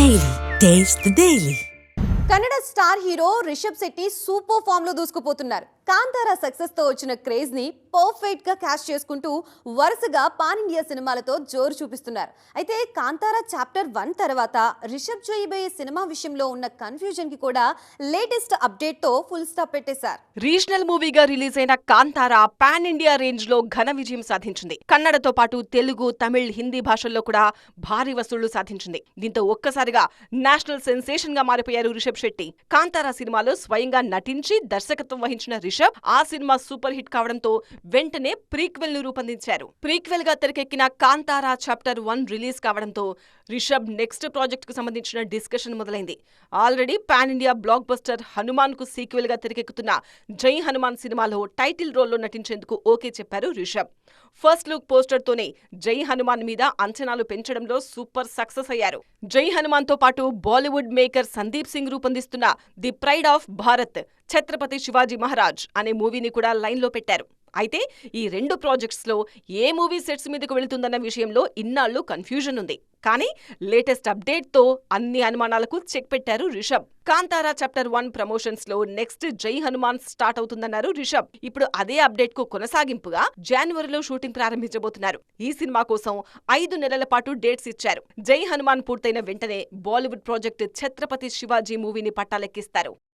Daily taste the Kannada star hero Rishab Shetty super ఫామ్లో దూసుకుపోతున్నారు. కాంతారా సక్సెస్తో వచ్చిన క్రేజ్ని పర్ఫెక్ట్గా క్యాష్ చేసుకుంటూ వరుసగా పాన్ ఇండియా సినిమాలతో జోరు చూపిస్తున్నారు. అయితే కాంతారా చాప్టర్ వన్ తర్వాత రిషబ్ చేయబోయే సినిమా విషయంలో ఉన్న కన్ఫ్యూజన్కి కూడా లేటెస్ట్ అప్డేట్తో ఫుల్ స్టాప్ పెట్టేశారు. రీజనల్ మూవీగా రిలీజ్ అయిన కాంతారా పాన్ ఇండియా రేంజ్లో ఘన విజయం సాధించింది. కన్నడతో పాటు తెలుగు తమిళ్ హిందీ భాషల్లో కూడా భారీ వసూళ్ళు సాధించింది. దీంతో ఒక్కసారిగా నేషనల్ సెన్సేషన్గా మారిపోయారు రిషబ్ శెట్టి. కాంతారా సినిమాలో స్వయంగా నటించి దర్శకత్వం వహించిన రిషబ్ ఆ సినిమా సూపర్ హిట్ కావడంతో వెంటనే ప్రీక్వెల్ను రూపొందించారు. ప్రీక్వెల్గా తెరకెక్కిన కాంతారా చాప్టర్ వన్ రిలీజ్ కావడంతో రిషబ్ నెక్స్ట్ ప్రాజెక్ట్కు సంబంధించిన డిస్కషన్ మొదలైంది. Already pan India blockbuster హనుమాన్కు సీక్వెల్గా తెరకెక్కుతున్న జై హనుమాన్ సినిమాలో టైటిల్ రోల్లో నటించేందుకు ఓకే చెప్పారు రిషబ్. ఫస్ట్ లుక్ పోస్టర్ తోనే జై హనుమాన్ మీద అంచనాలు పెంచడంలో సూపర్ సక్సెస్ అయ్యారు. జై హనుమాన్తో పాటు Bollywood maker Sandeep Singh రూపొందిస్తున్న the pride of Bharat Chhatrapati Shivaji Maharaj. అనే మూవీని కూడా లైన్లో పెట్టారు. అయితే ఈ రెండు ప్రాజెక్ట్స్లో ఏ మూవీ సెట్స్ మీదకు వెళుతుందన్న విషయంలో ఇన్నాళ్ళు కన్ఫ్యూజన్ ఉంది. కానీ లేటెస్ట్ అప్డేట్తో అన్ని అనుమానాలకు చెక్ పెట్టారు రిషబ్. కాంతారా చాప్టర్ వన్ ప్రమోషన్స్లో నెక్స్ట్ జై హనుమాన్ స్టార్ట్ అవుతుందన్నారు రిషబ్. ఇప్పుడు అదే అప్డేట్కు కొనసాగింపుగా జనవరిలో షూటింగ్ ప్రారంభించబోతున్నారు. ఈ సినిమా కోసం ఐదు నెలల పాటు డేట్స్ ఇచ్చారు. జై హనుమాన్ పూర్తయిన వెంటనే బాలీవుడ్ ప్రాజెక్ట్ ఛత్రపతి శివాజీ మూవీని పట్టాలెక్కిస్తారు.